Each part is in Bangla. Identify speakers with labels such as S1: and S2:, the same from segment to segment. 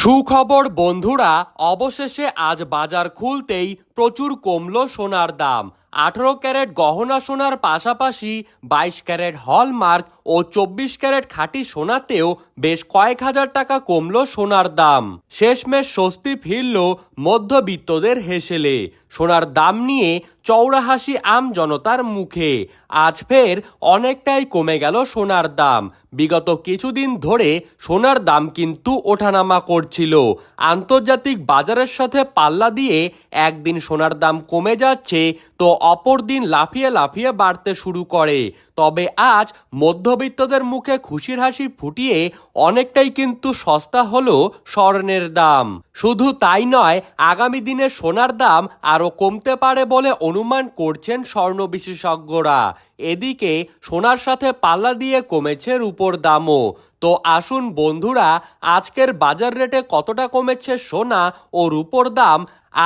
S1: সুখবর বন্ধুরা অবশেষে আজ বাজার খুলতেই প্রচুর কমলো সোনার দাম। আঠেরো ক্যারেট গহনা সোনার পাশাপাশি বাইশ ক্যারেট হলমার্ক ও চব্বিশ ক্যারেট খাঁটি সোনাতেও বেশ কয়েক হাজার টাকা কমল সোনার দাম। শেষমেশ স্বস্তি ফিরল মধ্যবিত্তদের হেসেলে। সোনার দাম নিয়ে চৌড়া হাসি আম জনতার মুখে। আজ ফের অনেকটাই কমে গেল সোনার দাম। বিগত কিছুদিন ধরে সোনার দাম কিন্তু ওঠানামা করছিল। আন্তর্জাতিক বাজারের সাথে পাল্লা দিয়ে একদিন সোনার দাম কমে যাচ্ছে, তো অপর দিন লাফিয়ে লাফিয়ে বাড়তে শুরু করে। তবে আজ মধ্যবিত্তদের মুখে খুশির হাসি ফুটিয়ে অনেকটাই কিন্তু সস্তা হল স্বর্ণের দাম। শুধু তাই নয়, আগামী দিনে সোনার দাম আরও কমতে পারে বলে অনুমান করছেন স্বর্ণ বিশেষজ্ঞরা। এদিকে সোনার সাথে পাল্লা দিয়ে কমেছে রূপোর দামও। তো আসুন বন্ধুরা, আজকের বাজার রেটে কতটা কমেছে সোনা ও রূপোর দাম?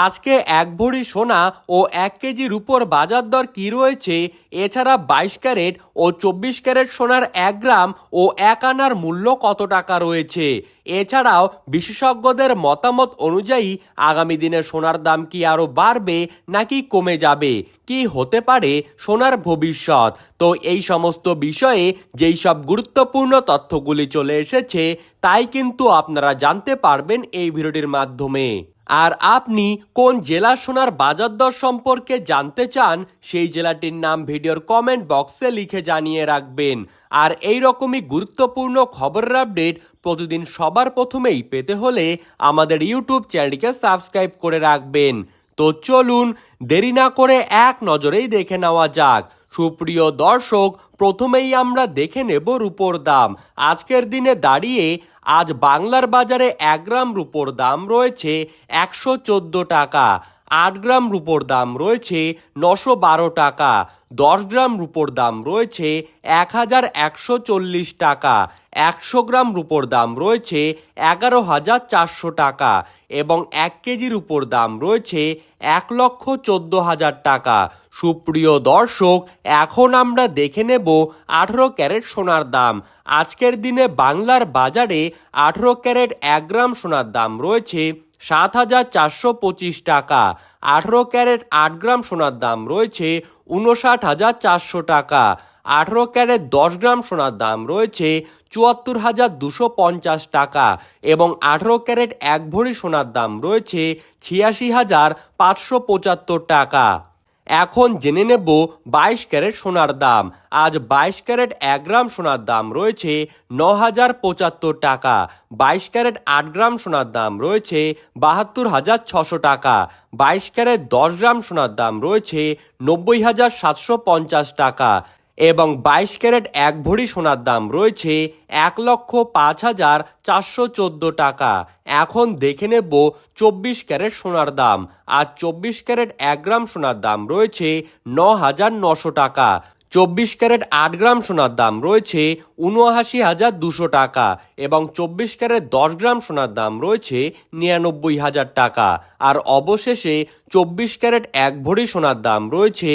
S1: আজকে এক ভরি সোনা ও এক কেজি রূপোর বাজার দর কি রয়েছে? এছাড়া বাইশ ক্যারেট ও চব্বিশ ক্যারেট সোনার এক গ্রাম ও এক আনার মূল্য কত টাকা রয়েছে? এছাড়াও বিশেষজ্ঞদের মতামত অনুযায়ী আগামী দিনে সোনার দাম কি আরও বাড়বে নাকি কমে যাবে? কি হতে পারে সোনার ভবিষ্যৎ? তো এই সমস্ত বিষয়ে যেই সব গুরুত্বপূর্ণ তথ্যগুলি চলে এসেছে, তাই কিন্তু আপনারা জানতে পারবেন এই ভিডিওটির মাধ্যমে। আর আপনি কোন জেলা সোনার বাজার দর সম্পর্কে জানতে চান, সেই জেলাটির নাম ভিডিওর কমেন্ট বক্সে লিখে জানিয়ে রাখবেন। আর এই রকমই গুরুত্বপূর্ণ খবরের আপডেট প্রতিদিন সবার প্রথমেই পেতে হলে আমাদের ইউটিউব চ্যানেলটিকে সাবস্ক্রাইব করে রাখবেন। তো চলুন দেরি না করে এক নজরেই দেখে নেওয়া যাক। সুপ্রিয় দর্শক, প্রথমেই আমরা দেখে নেব রূপোর দাম। আজকের দিনে দাঁড়িয়ে আজ বাংলার বাজারে এক গ্রাম রূপোর দাম রয়েছে একশো চোদ্দ টাকা। আট গ্রাম রুপোর দাম রয়েছে নশো বারো টাকা, দশ গ্রাম রুপোর দাম রয়েছে এক হাজার একশো চল্লিশ টাকা, একশো গ্রাম রুপোর দাম রয়েছে এগারো হাজার চারশো টাকা এবং এক কেজির উপর দাম রয়েছে এক লক্ষ চোদ্দ হাজার টাকা। সুপ্রিয় দর্শক, এখন আমরা দেখে নেব আঠেরো ক্যারেট সোনার দাম। আজকের দিনে বাংলার বাজারে আঠেরো ক্যারেট এক গ্রাম সোনার দাম রয়েছে সাত হাজার চারশো পঁচিশ টাকা। আঠেরো ক্যারেট আট গ্রাম সোনার দাম রয়েছে উনষাট হাজার চারশো টাকা। আঠেরো ক্যারেট দশ গ্রাম সোনার দাম রয়েছে চুয়াত্তর হাজার দুশো পঞ্চাশ টাকা এবং আঠেরো ক্যারেট এক ভরি সোনার দাম রয়েছে ছিয়াশি হাজার পাঁচশো পঁচাত্তর টাকা। এখন জেনে নেব বাইশ ক্যারেট সোনার দাম। আজ বাইশ ক্যারেট এক গ্রাম সোনার দাম রয়েছে ন হাজার পঁচাত্তর টাকা। বাইশ ক্যারেট আট গ্রাম সোনার দাম রয়েছে বাহাত্তর হাজার ছশো টাকা। বাইশ ক্যারেট দশ গ্রাম সোনার দাম রয়েছে নব্বই হাজার সাতশো পঞ্চাশ টাকা। এবং বাইশ ক্যারেট এক ভরি সোনার দাম রয়েছে এক লক্ষ পাঁচ হাজার চারশো চোদ্দ টাকা। এখন দেখে নেব চব্বিশ ক্যারেট সোনার দাম। আর চব্বিশ ক্যারেট এক গ্রাম সোনার দাম রয়েছে ন হাজার নশো টাকা। চব্বিশ ক্যারেট আট গ্রাম সোনার দাম রয়েছে উনআশি হাজার দুশো টাকা এবং চব্বিশ ক্যারেট দশ গ্রাম সোনার দাম রয়েছে নিরানব্বই হাজার টাকা। আর অবশেষে চব্বিশ ক্যারেট এক ভরি সোনার দাম রয়েছে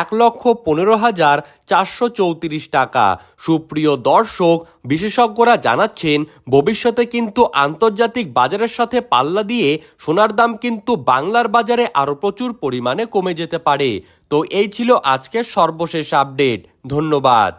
S1: এক লক্ষ পনেরো হাজার চারশো চৌত্রিশ টাকা। সুপ্রিয় দর্শক, বিশেষজ্ঞরা জানাচ্ছেন, ভবিষ্যতে কিন্তু আন্তর্জাতিক বাজারের সাথে পাল্লা দিয়ে সোনার দাম কিন্তু বাংলার বাজারে আরও প্রচুর পরিমাণে কমে যেতে পারে। তো এই ছিল আজকের সর্বশেষ আপডেট ধন্যবাদ।